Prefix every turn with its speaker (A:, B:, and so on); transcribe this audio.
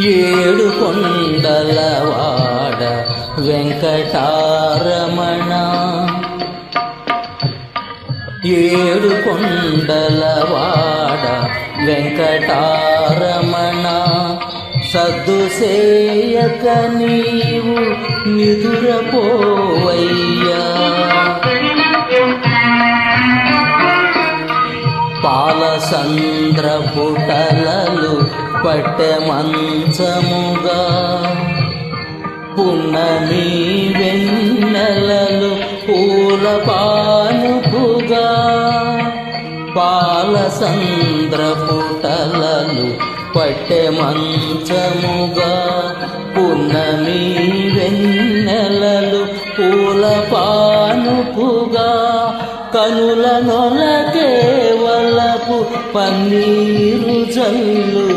A: ఏడు కొండలవాడ వెంకటారమణ. ఏడు కొండలవాడ వెంకటారమణ. సద్దు సేయక నీవు నిదురపోవయ్యా. పాలసంద్ర పుటలలు పట్టె మంచముగా. పున్నమి వెన్నెలలు పూల పానుపుగా పాల సంద్రపుటలలు పట్టె మంచముగా. పున్నమి వెన్నెలలు పూల పానుపుగా కనుల నొలకేవా పన్నీరు జల్లు